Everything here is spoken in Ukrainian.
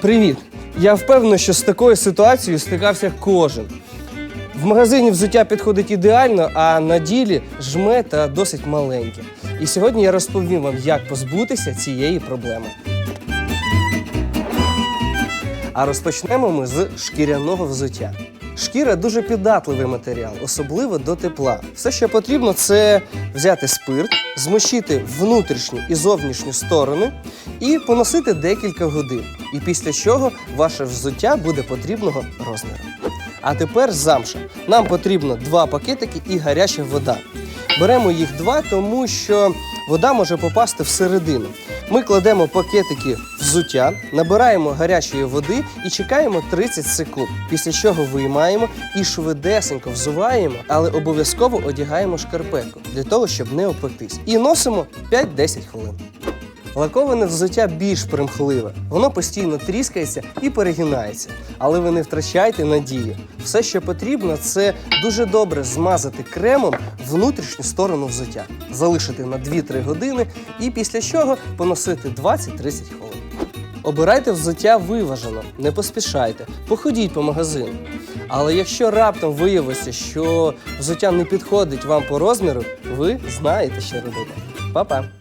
Привіт! Я впевнений, що з такою ситуацією стикався кожен. В магазині взуття підходить ідеально, а на ділі жме та досить маленьке. І сьогодні я розповім вам, як позбутися цієї проблеми. А розпочнемо ми з шкіряного взуття. Шкіра дуже піддатливий матеріал, особливо до тепла. Все, що потрібно, це взяти спирт, змочити внутрішню і зовнішню сторони і поносити декілька годин. І після чого ваше взуття буде потрібного розміру. А тепер замша. Нам потрібно два пакетики і гаряча вода. Беремо їх два, тому що вода може попасти всередину. Ми кладемо пакетики взуття, набираємо гарячої води і чекаємо 30 секунд. Після чого виймаємо і швидесенько взуваємо, але обов'язково одягаємо шкарпетку для того, щоб не опектись. І носимо 5-10 хвилин. Лаковане взуття більш примхливе, воно постійно тріскається і перегинається. Але ви не втрачайте надію. Все, що потрібно, це дуже добре змазати кремом внутрішню сторону взуття, залишити на 2-3 години і після чого поносити 20-30 хвилин. Обирайте взуття виважено, не поспішайте, походіть по магазину. Але якщо раптом виявиться, що взуття не підходить вам по розміру, ви знаєте, що робити. Па-па!